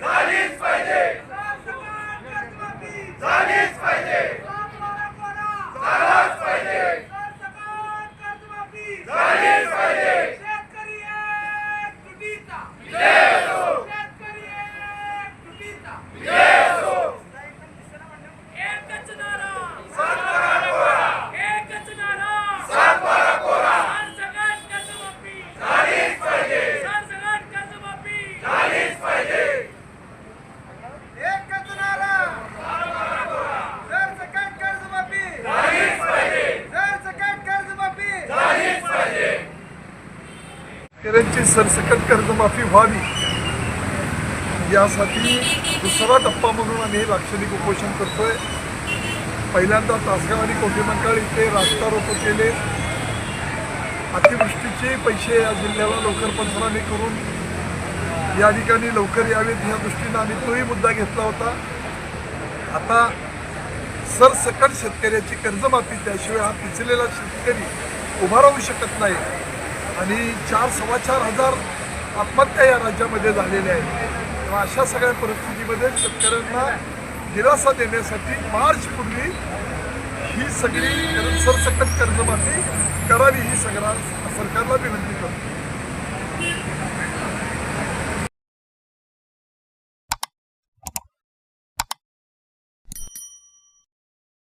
Kaliz Bey'de! शेतकऱ्यांची सरसकट कर्जमाफी व्हावी यासाठी दुसरा टप्पा म्हणून आम्ही हे लाक्षणिक उपोषण करतोय. पहिल्यांदा तासगाव आणि कोठेमंकाळ इथे रास्तारोप केले. अतिवृष्टीचे पैसे या जिल्ह्याला लवकर पंचनामे करून या ठिकाणी लवकर यावेत या दृष्टीनं आम्ही तोही मुद्दा घेतला होता. आता सरसकट शेतकऱ्याची कर्जमाफी त्याशिवाय हा पिचलेला शेतकरी उभा राहू शकत नाही. आणि चार सव्वा चार हजार आत्महत्या या राज्यामध्ये झालेल्या आहेत. तेव्हा अशा सगळ्या परिस्थितीमध्ये शेतकऱ्यांना दिलासा देण्यासाठी मार्चपूर्वी ही सगळी सरसकट कर्जमाफी करावी ही सगळ्या सरकारला विनंती करतो.